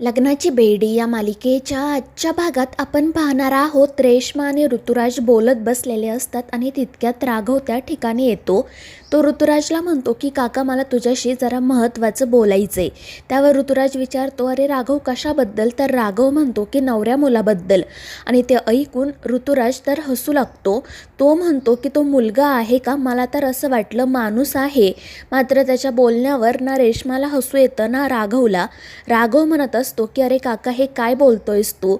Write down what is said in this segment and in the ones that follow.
लग्नाची बेडी या मालिकेच्या आजच्या भागात आपण पाहणार आहोत. रेश्मा आणि ऋतुराज बोलत बसलेले असतात आणि तितक्यात राघव त्या ठिकाणी येतो. तो ऋतुराजला म्हणतो की काका मला तुझ्याशी जरा महत्त्वाचं बोलायचं आहे त्यावर ऋतुराज विचारतो अरे राघव कशाबद्दल? तर राघव म्हणतो की नवऱ्या मुलाबद्दल. आणि ते ऐकून ऋतुराज तर हसू लागतो. तो म्हणतो की तो मुलगा आहे का? मला तर असं वाटलं माणूस आहे. मात्र त्याच्या बोलण्यावर ना रेश्माला हसू येतं ना राघवला. राघव म्हणत असतो की अरे काका हे काय बोलतोयस तू?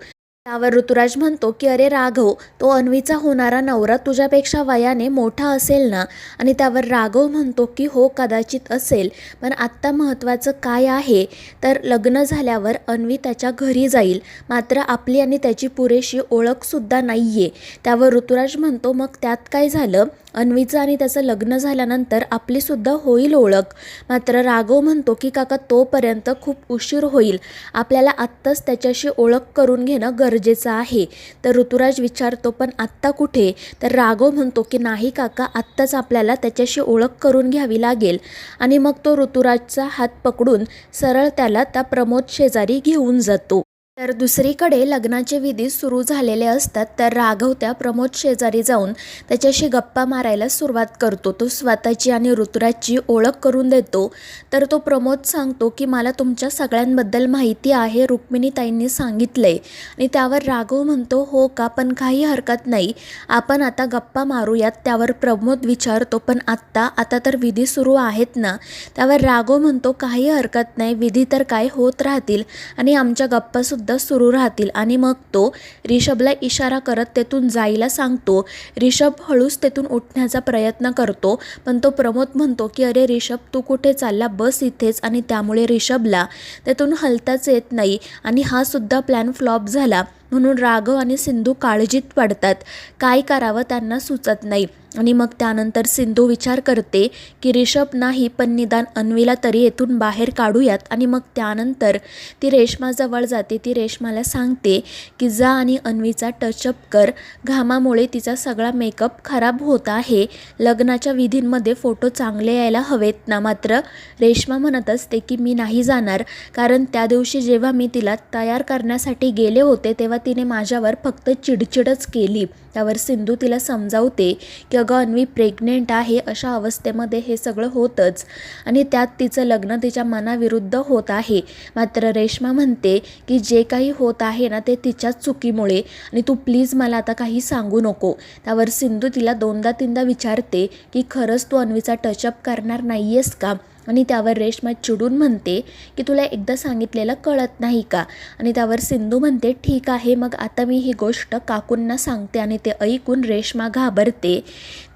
त्यावर ऋतुराज म्हणतो की अरे राघव तो अन्वीचा होणारा नवरा तुझ्यापेक्षा वयाने मोठा असेल ना? आणि त्यावर राघव म्हणतो की हो कदाचित असेल. पण आत्ता महत्त्वाचं काय आहे? तर लग्न झाल्यावर अन्वी त्याच्या घरी जाईल. मात्र आपली आणि त्याची पुरेशी ओळखसुद्धा नाही आहे त्यावर ऋतुराज म्हणतो मग त्यात काय झालं? अन्वीचं आणि त्याचं लग्न झाल्यानंतर आपलीसुद्धा होईल ओळख. मात्र राघव म्हणतो की काका तोपर्यंत खूप उशीर होईल. आपल्याला आत्ताच त्याच्याशी ओळख करून घेणं गरजेचं गरजेचं आहे. तर ऋतुराज विचारतो पण आत्ता कुठे? तर राघव म्हणतो की नाही काका आत्ताच आपल्याला त्याच्याशी ओळख करून घ्यावी लागेल. आणि मग तो ऋतुराजचा हात पकडून सरळ त्याला त्या प्रमोद शेजारी घेऊन जातो. तर दुसरीकडे लग्नाचे विधी सुरू झालेले असतात तर राघव त्या प्रमोद शेजारी जाऊन त्याच्याशी गप्पा मारायला सुरुवात करतो. तो स्वतःची आणि ऋतुराजची ओळख करून देतो. तर तो प्रमोद सांगतो की मला तुमच्या सगळ्यांबद्दल माहिती आहे रुक्मिणीताईंनी सांगितलं आहे आणि त्यावर राघव म्हणतो हो का पण काही हरकत नाही. आपण आता गप्पा मारूयात. त्यावर प्रमोद विचारतो पण आत्ता आता तर विधी सुरू आहेत ना? त्यावर राघव म्हणतो काही हरकत नाही विधी तर काय होत राहतील आणि आमच्या गप्पासुद्धा सुरू राहतील आणि मग तो रिषभला इशारा करत तेथून जायला सांगतो. रिषभ हळूच तेथून उठण्याचा प्रयत्न करतो पण तो प्रमोद म्हणतो की अरे रिषभ तू कुठे चालला? बस इथेच. आणि त्यामुळे रिषभला तेथून हलताच येत नाही आणि हा सुद्धा प्लॅन फ्लॉप झाला. म्हणून राघव आणि सिंधू काळजीत पडतात. काय करावं त्यांना सुचत नाही. आणि मग त्यानंतर सिंधू विचार करते की रिषभ नाही पण निदान अन्वीला तरी येथून बाहेर काढूयात. आणि मग त्यानंतर ती रेश्माजवळ जाते. ती रेश्माला सांगते की जा आणि अन्वीचा टचअप कर. घामामुळे तिचा सगळा मेकअप खराब होत आहे. लग्नाच्या विधींमध्ये फोटो चांगले यायला हवेत ना मात्र? रेश्मा म्हणत असते की मी नाही जाणार. कारण त्या दिवशी जेव्हा मी तिला तयार करण्यासाठी गेले होते तेव्हा तिने माझ्यावर फक्त चिडचिडच केली. त्यावर सिंधू तिला समजावते की अगं अन्वी प्रेग्नेंट आहे अशा अवस्थेमध्ये हे सगळं होतंच. आणि त्यात तिचं लग्न तिच्या मनाविरुद्ध होत आहे. मात्र रेश्मा म्हणते की जे काही होत आहे ना ते तिच्याच चुकीमुळे. आणि तू प्लीज मला आता काही सांगू नको. त्यावर सिंधू तिला दोनदा तीनदा विचारते की खरंच तू अन्वीचा टचअप करणार नाही आहेस का? आणि त्यावर रेश्मा चिडून म्हणते की तुला एकदा सांगितलेलं कळत नाही का? आणि त्यावर सिंधू म्हणते ठीक आहे मग आता मी ही गोष्ट काकूंना सांगते आणि ते ऐकून रेश्मा घाबरते.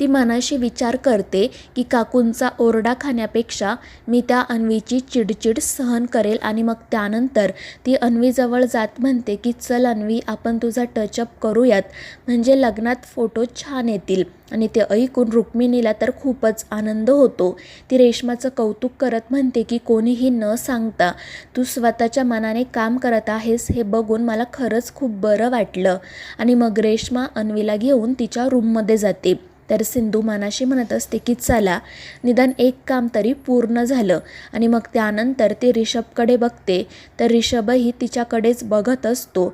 ती मनाशी विचार करते की काकूंचा ओरडा खाण्यापेक्षा मी त्या अन्वीची चिडचिड सहन करेल आणि मग त्यानंतर ती अन्वीजवळ जात म्हणते की चल अन्वी आपण तुझा टचअप करूयात. म्हणजे लग्नात फोटो छान येतील. आणि ते ऐकून रुक्मिणीला तर खूपच आनंद होतो. ती रेश्माचं कौतुक करत म्हणते की कोणीही न सांगता तू स्वतःच्या मनाने काम करत आहेस हे बघून मला खरंच खूप बरं वाटलं. आणि मग रेश्मा अन्वीला घेऊन तिच्या रूममध्ये जाते. तर सिंधू मनाशी म्हणत असते की चला निदान एक काम तरी पूर्ण झालं. आणि मग त्यानंतर ती रिषभकडे बघते. तर रिषभही तिच्याकडेच बघत असतो.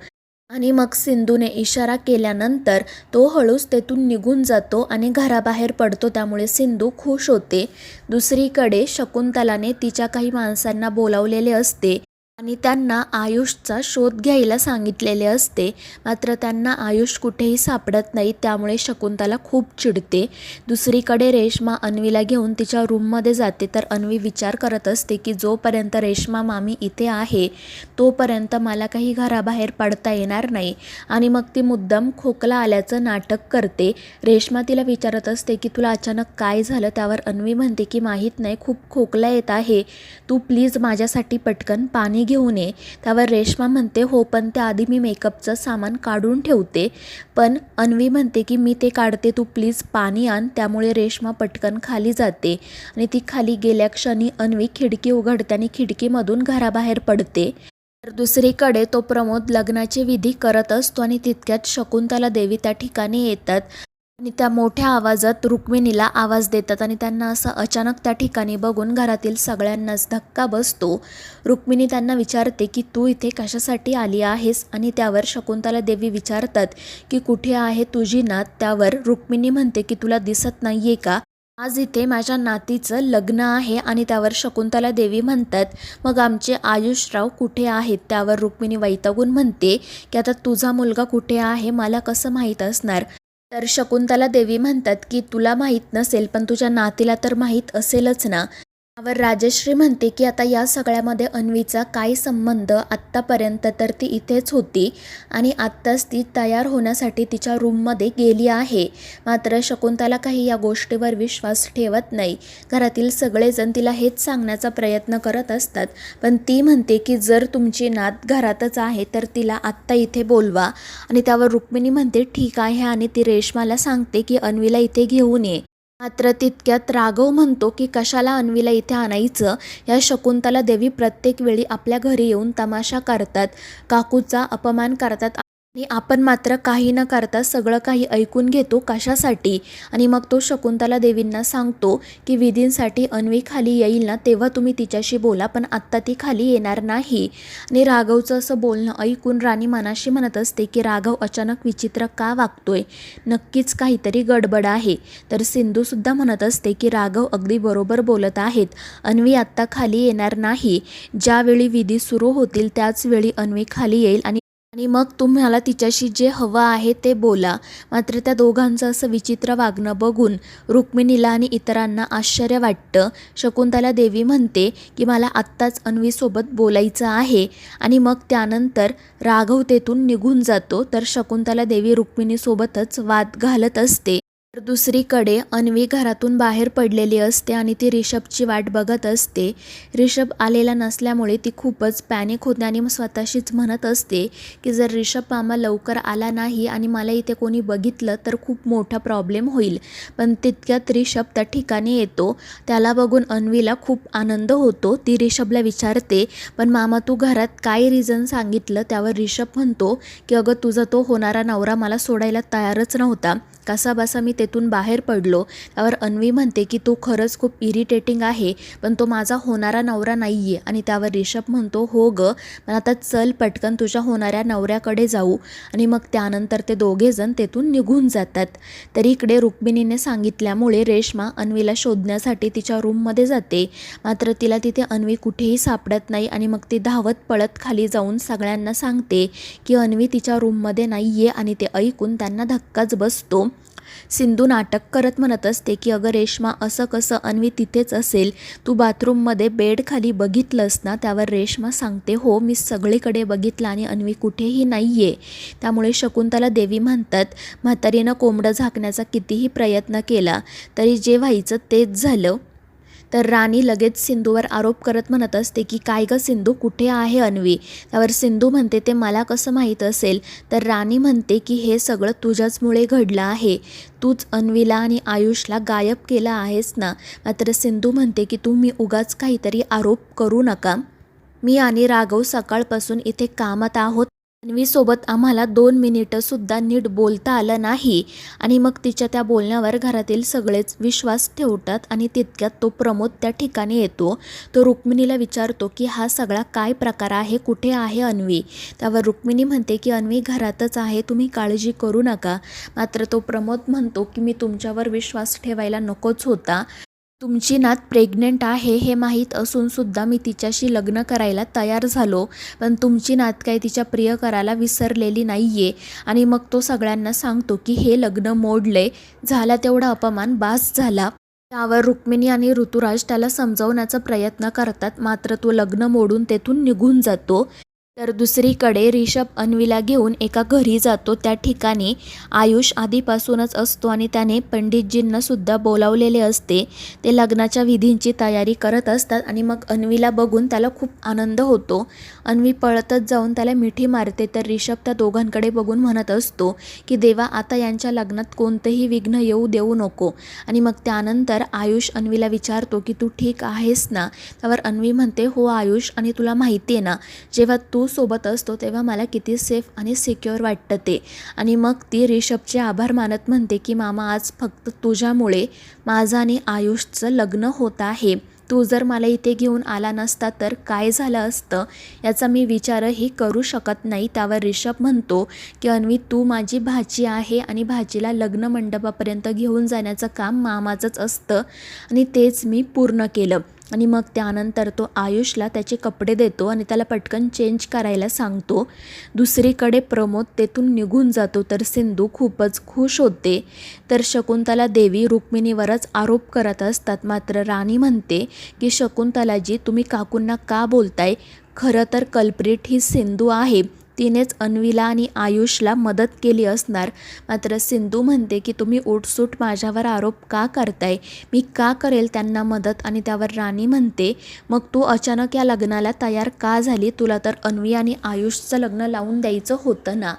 आणि मग सिंधूने इशारा केल्यानंतर तो हळूच तेथून निघून जातो आणि घराबाहेर पडतो. त्यामुळे सिंधू खुश होते. दुसरीकडे शकुंतलाने तिच्या काही माणसांना बोलावलेले असते. आणि त्यांना आयुषचा शोध घ्यायला सांगितलेले असते. मात्र त्यांना आयुष कुठेही सापडत नाही त्यामुळे शकुंतला खूप चिडते. दुसरीकडे रेश्मा अन्वीला घेऊन तिच्या रूममध्ये जाते. तर अन्वी विचार करत असते की जोपर्यंत रेश्मा मामी इथे आहे तोपर्यंत मला काही घराबाहेर पडता येणार नाही. आणि मग ती मुद्दाम खोकला आल्याचं नाटक करते. रेश्मा तिला विचारत असते की तुला अचानक काय झालं? त्यावर अन्वी म्हणते की माहीत नाही खूप खोकला येत आहे. तू प्लीज माझ्यासाठी पटकन पाणी घेऊन ये त्यावर रेश्मा म्हणते हो पण त्याआधी मी मेकअपचं सामान काढून ठेवते. पण अन्वी म्हणते की मी ते काढते तू प्लीज पाणी आण. त्यामुळे रेश्मा पटकन खाली जाते आणि ती खाली गेल्या क्षणी अन्वी खिडकी उघडते आणि खिडकीमधून घराबाहेर पडते. तर दुसरीकडे तो प्रमोद लग्नाची विधी करत असतो आणि तितक्यात शकुंतला देवी त्या ठिकाणी येतात. आणि त्या मोठ्या आवाजात रुक्मिणीला आवाज देतात आणि त्यांना असं अचानक त्या ठिकाणी बघून घरातील सगळ्यांनाच धक्का बसतो. रुक्मिणी त्यांना विचारते की तू इथे कशासाठी आली आहेस? आणि त्यावर शकुंतला देवी विचारतात की कुठे आहे तुझी नात? त्यावर रुक्मिणी म्हणते की तुला दिसत नाही आहे का? आज इथे माझ्या नातीचं लग्न आहे. आणि त्यावर शकुंतला देवी म्हणतात मग आमचे आयुषराव कुठे आहेत? त्यावर रुक्मिणी वैतागून म्हणते की आता तुझा मुलगा कुठे आहे? मला कसं माहीत असणार? तर शकुंतला देवी म्हणतात की तुला माहीत नसेल पण तुझ्या नातीला तर माहीत असेलच ना. त्यावर राजश्री म्हणते की आता या सगळ्यामध्ये अन्वीचा काय संबंध आत्तापर्यंत तर ती इथेच होती आणि आत्ताच ती तयार होण्यासाठी तिच्या रूममध्ये गेली आहे. मात्र शकुंतला काही या गोष्टीवर विश्वास ठेवत नाही. घरातील सगळेजण तिला हेच सांगण्याचा प्रयत्न करत असतात. पण ती म्हणते की जर तुमची नात घरातच आहे तर तिला आत्ता इथे बोलवा. आणि त्यावर रुक्मिणी म्हणते ठीक आहे. आणि ती रेशमाला सांगते की अन्वीला इथे घेऊन ये. मात्र तितक्यात राघव म्हणतो की कशाला अन्वीला इथे आणायचं? या शकुंतला देवी प्रत्येक वेळी आपल्या घरी येऊन तमाशा करतात. काकूचा अपमान करतात. आणि आपण मात्र काही न करता सगळं काही ऐकून घेतो कशासाठी? आणि मग तो शकुंतला देवींना सांगतो की विधींसाठी अन्वी खाली येईल ना तेव्हा तुम्ही तिच्याशी बोला पण आत्ता ती खाली येणार नाही. आणि राघवचं असं बोलणं ऐकून राणी मनाशी म्हणत असते की राघव अचानक विचित्र का वागतोय? नक्कीच काहीतरी गडबड आहे. तर सिंधूसुद्धा म्हणत असते की राघव अगदी बरोबर बोलत आहेत. अन्वी आत्ता खाली येणार नाही. ज्यावेळी विधी सुरू होतील त्याचवेळी अन्वी खाली येईल आणि आणि मग तुम्हाला तिच्याशी जे हवं आहे ते बोला. मात्र त्या दोघांचं असं विचित्र वागणं बघून रुक्मिणीला आणि इतरांना आश्चर्य वाटतं. शकुंतला देवी म्हणते की मला आत्ताच अन्वीसोबत बोलायचं आहे. आणि मग त्यानंतर राघव तेथून निघून जातो. तर शकुंतला देवी रुक्मिणीसोबतच वाद घालत असते. तर दुसरीकडे अन्वी घरातून बाहेर पडलेली असते आणि ती रिषभची वाट बघत असते. रिषभ आलेला नसल्यामुळे ती खूपच पॅनिक होते आणि स्वतःशीच म्हणत असते की जर रिषभ मामा लवकर आला नाही आणि मला इथे कोणी बघितलं तर खूप मोठा प्रॉब्लेम होईल. पण तितक्यात रिषभ त्या ठिकाणी येतो. त्याला बघून अन्वीला खूप आनंद होतो. ती रिषभला विचारते पण मामा तू घरात काय रिझन सांगितलं? त्यावर रिषभ म्हणतो की अगं तुझा तो होणारा नवरा मला सोडायला तयारच नव्हता. कसाबसा मी तेथून बाहेर पडलो. त्यावर अन्वी म्हणते की तू खरंच खूप इरिटेटिंग आहे पण तो माझा होणारा नवरा नाही आहे आणि त्यावर रिषभ म्हणतो हो ग पण आता चल पटकन तुझ्या होणाऱ्या नवऱ्याकडे जाऊ. आणि मग त्यानंतर ते दोघेजण तेथून निघून जातात. तरी इकडे रुक्मिणीने सांगितल्यामुळे रेश्मा अन्वीला शोधण्यासाठी तिच्या रूममध्ये जाते. मात्र तिला तिथे अन्वी कुठेही सापडत नाही आणि मग ती धावत पळत खाली जाऊन सगळ्यांना सांगते की अन्वी तिच्या रूममध्ये नाही आहे आणि ते ऐकून त्यांना धक्काच बसतो. सिंधू नाटक करत म्हणत असते की अगं रेश्मा असं कसं अन्वी तिथेच असेल तू बाथरूममध्ये बेडखाली बघितलंस ना त्यावर रेश्मा सांगते हो मी सगळीकडे बघितलं आणि अन्वी कुठेही नाही आहे त्यामुळे शकुंतला देवी म्हणतात म्हातारीनं कोंबडं झाकण्याचा कितीही प्रयत्न केला तरी जे व्हायचं तेच झालं. तर राणी लगेच सिंधूवर आरोप करत म्हणत असते की काय गं सिंधू कुठे आहे अन्वी? त्यावर सिंधू म्हणते ते मला कसं माहीत असेल? तर राणी म्हणते की हे सगळं तुझ्याचमुळे घडलं आहे. तूच अन्वीला आणि आयुषला गायब केलं आहेस ना? मात्र सिंधू म्हणते की तुम्ही उगाच काहीतरी आरोप करू नका. मी आणि राघव सकाळपासून इथे कामात आहोत. अन्वीसोबत आम्हाला दोन मिनिटंसुद्धा नीट बोलता आलं नाही. आणि मग तिच्या त्या बोलण्यावर घरातील सगळेच विश्वास ठेवतात आणि तितक्यात तो प्रमोद त्या ठिकाणी येतो. तो रुक्मिणीला विचारतो की हा सगळा काय प्रकार आहे? कुठे आहे अन्वी? त्यावर रुक्मिणी म्हणते की अन्वी घरातच आहे. तुम्ही काळजी करू नका. मात्र तो प्रमोद म्हणतो की मी तुमच्यावर विश्वास ठेवायला नकोच होता. तुमची नात प्रेग्नंट आहे हे माहीत असूनसुद्धा मी तिच्याशी लग्न करायला तयार झालो पण तुमची नात काय तिच्या प्रियकराला विसरलेली नाही आहे आणि मग तो सगळ्यांना सांगतो की हे लग्न मोडले झाला तेवढा अपमान बास झाला. त्यावर रुक्मिणी आणि ऋतुराज त्याला समजवण्याचा प्रयत्न करतात मात्र तो लग्न मोडून तेथून निघून जातो. तर दुसरीकडे रिषभ अन्वीला घेऊन एका घरी जातो. त्या ठिकाणी आयुष आधीपासूनच असतो आणि त्याने पंडितजींना सुद्धा बोलावलेले असते. ते लग्नाच्या विधींची तयारी करत असतात आणि मग अन्वीला बघून त्याला खूप आनंद होतो. अन्वी पळतच जाऊन त्याला मिठी मारते. तर रिषभ त्या दोघांकडे बघून म्हणत असतो की देवा आता यांच्या लग्नात कोणतंही विघ्न येऊ देऊ नको. आणि मग त्यानंतर आयुष अन्वीला विचारतो की तू ठीक आहेस ना? त्यावर अन्वी म्हणते हो आयुष आणि तुला माहिती आहे ना जेव्हा तू तू सोबत असतो तेव्हा मला किती सेफ आणि सिक्युअर वाटतं ते. आणि मग ती रिषभचे आभार मानत म्हणते की मामा आज फक्त तुझ्यामुळे माझं आणि आयुषचं लग्न होत आहे. तू जर मला इथे घेऊन आला नसता तर काय झालं असतं याचा मी विचारही करू शकत नाही. त्यावर रिषभ म्हणतो की अन्वी तू माझी भाची आहे आणि भाचीला लग्न मंडपापर्यंत घेऊन जाण्याचं काम मामाचंच असतं. आणि तेच मी पूर्ण केलं. आणि मग त्यानंतर तो आयुषला त्याचे कपडे देतो आणि त्याला पटकन चेंज करायला सांगतो. दुसरीकडे प्रमोद तेथून निघून जातो. तर सिंधू खूपच खुश होते. तर शकुंतला देवी रुक्मिणीवरच आरोप करत असतात. मात्र राणी म्हणते की शकुंतलाजी तुम्ही काकूंना का बोलताय? खरं तर कल्प्रिट ही सिंधू आहे. तिनेच अन्वीला आणि आयुषला मदत केली असणार. मात्र सिंधू म्हणते की तुम्ही उठसूट माझ्यावर आरोप का करताय? मी का करेल त्यांना मदत? आणि त्यावर राणी म्हणते मग तू अचानक या लग्नाला तयार का झाली? तुला तर अन्वी आणि आयुषचं लग्न लावून द्यायचं होतं ना?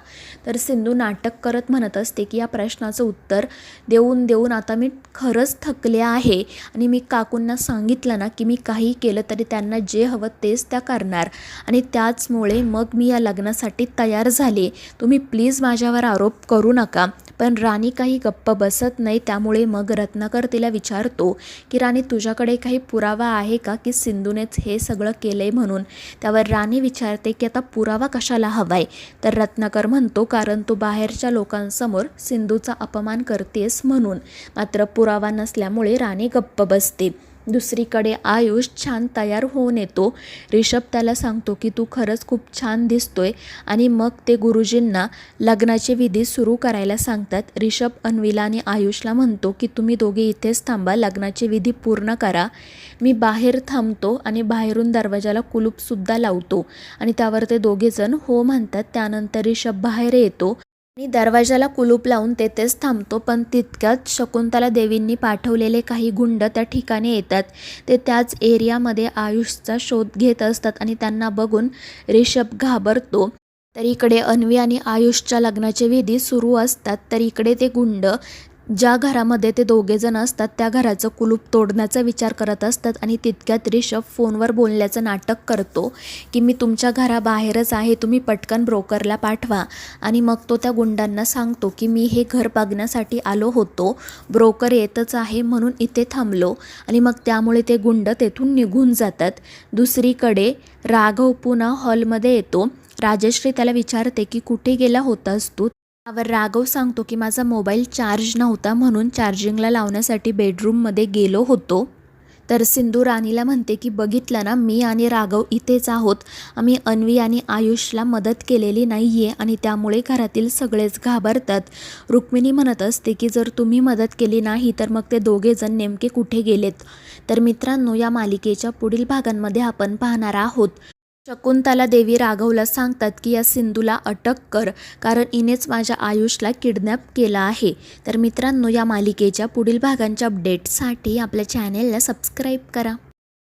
तर सिंधू नाटक करत म्हणत असते की या प्रश्नाचं उत्तर देऊन देऊन आता मी खरंच थकले आहे आणि मी काकूंना सांगितलं ना की मी काही केलं तरी त्यांना जे हवं तेच त्या करणार आणि त्याचमुळे मग मी या लग्नासाठी तयार झाले. तुम्ही प्लीज माझ्यावर आरोप करू नका. पण राणी काही गप्प बसत नाही त्यामुळे मग रत्नाकर तिला विचारतो की राणी तुझ्याकडे काही पुरावा आहे का की सिंधूनेच हे सगळं केलं आहे म्हणून? त्यावर राणी विचारते की आता पुरावा कशाला हवाय? तर रत्नाकर म्हणतो कारण तू बाहेरच्या लोकांसमोर सिंधूचा अपमान करतेस म्हणून. मात्र पुरावा नसल्यामुळे राणी गप्प बसते. दुसरीकडे आयुष छान तयार होऊन येतो. रिषभ त्याला सांगतो की तू खरंच खूप छान दिसतोय. आणि मग ते गुरुजींना लग्नाचे विधी सुरू करायला सांगतात. रिषभ अन्वीला आणि आयुषला म्हणतो की तुम्ही दोघे इथेच थांबा लग्नाचे विधी पूर्ण करा. मी बाहेर थांबतो आणि बाहेरून दरवाजाला कुलूपसुद्धा लावतो. आणि त्यावर ते दोघेजण हो म्हणतात. त्यानंतर रिषभ बाहेर येतो. आणि दरवाजाला कुलूप लावून तेथेच थांबतो पण तितक्यात शकुंतला देवींनी पाठवलेले काही गुंड त्या ठिकाणी येतात. ते त्याच एरियामध्ये आयुषचा शोध घेत असतात आणि त्यांना बघून रिषभ घाबरतो. तर इकडे अन्वी आणि आयुषच्या लग्नाचे विधी सुरू असतात तर इकडे ते गुंड ज्या घरामध्ये ते दोघेजण असतात त्या घराचं कुलूप तोडण्याचा विचार करत असतात आणि तितक्यात रिषभ फोनवर बोलण्याचं नाटक करतो की मी तुमच्या घराबाहेरच आहे तुम्ही पटकन ब्रोकरला पाठवा. आणि मग तो त्या गुंडांना सांगतो की मी हे घर बघण्यासाठी आलो होतो ब्रोकर येतच आहे म्हणून इथे थांबलो. आणि मग त्यामुळे ते गुंड तेथून निघून जातात. दुसरीकडे राघव पुन्हा हॉलमध्ये येतो. राजश्री त्याला विचारते की कुठे गेला होतास तू? त्यावर राघव सांगतो की माझा मोबाईल चार्ज नव्हता म्हणून चार्जिंगला लावण्यासाठी बेडरूममध्ये गेलो होतो. तर सिंधू राणीला म्हणते की बघितलं ना मी आणि राघव इथेच आहोत. आम्ही अन्वी आणि आयुषला मदत केलेली नाही आहे आणि त्यामुळे घरातील सगळेच घाबरतात. रुक्मिणी म्हणत असते की जर तुम्ही मदत केली नाही तर मग ते दोघेजण नेमके कुठे गेलेत? तर मित्रांनो या मालिकेच्या पुढील भागांमध्ये आपण पाहणार आहोत. शकुंतला देवी राघवला सांगतात की या सिंधूला अटक कर कारण इनेच माझ्या आयुषला किडनॅप केला आहे. तर मित्रांनो या मालिकेच्या पुढील भागांच्या अपडेटसाठी आपल्या चॅनेलला सबस्क्राईब करा.